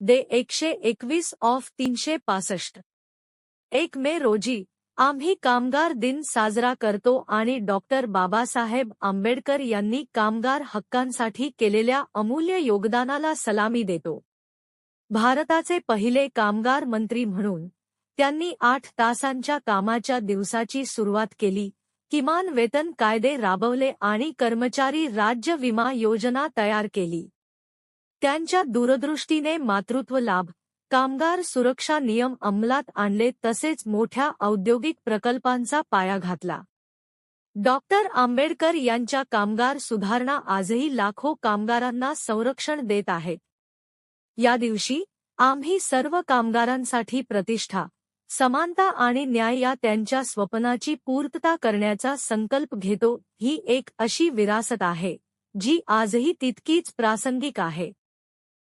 दे एकशे एकवीस ऑफ तीनशे पासष्ट. एक मे रोजी आम्ही कामगार दिन साजरा करतो आणि डॉक्टर बाबासाहेब आंबेडकर यांनी कामगार हक्कांसाठी केलेल्या अमूल्य योगदानाला सलामी देतो. भारताचे पहिले कामगार मंत्री म्हणून त्यांनी आठ तासांच्या कामाच्या दिवसाची सुरुवात केली किमान वेतन कायदे राबवले आणि कर्मचारी राज्य विमा योजना तयार केली. त्यांच्या दूरदृष्टीने मातृत्व लाभ कामगार सुरक्षा नियम अंमलात आणले तसेच मोठ्या औद्योगिक प्रकल्पांचा पाया घातला. डॉक्टर आंबेडकर यांच्या कामगार सुधारणा आजही लाखो कामगारांना संरक्षण देत आहेत. या दिवशी आम्ही सर्व कामगारांसाठी प्रतिष्ठा समानता आणि न्याय या त्यांच्या स्वप्नाची पूर्तता करण्याचा संकल्प घेतो ही एक अशी विरासत आहे जी आजही तितकीच प्रासंगिक आहे.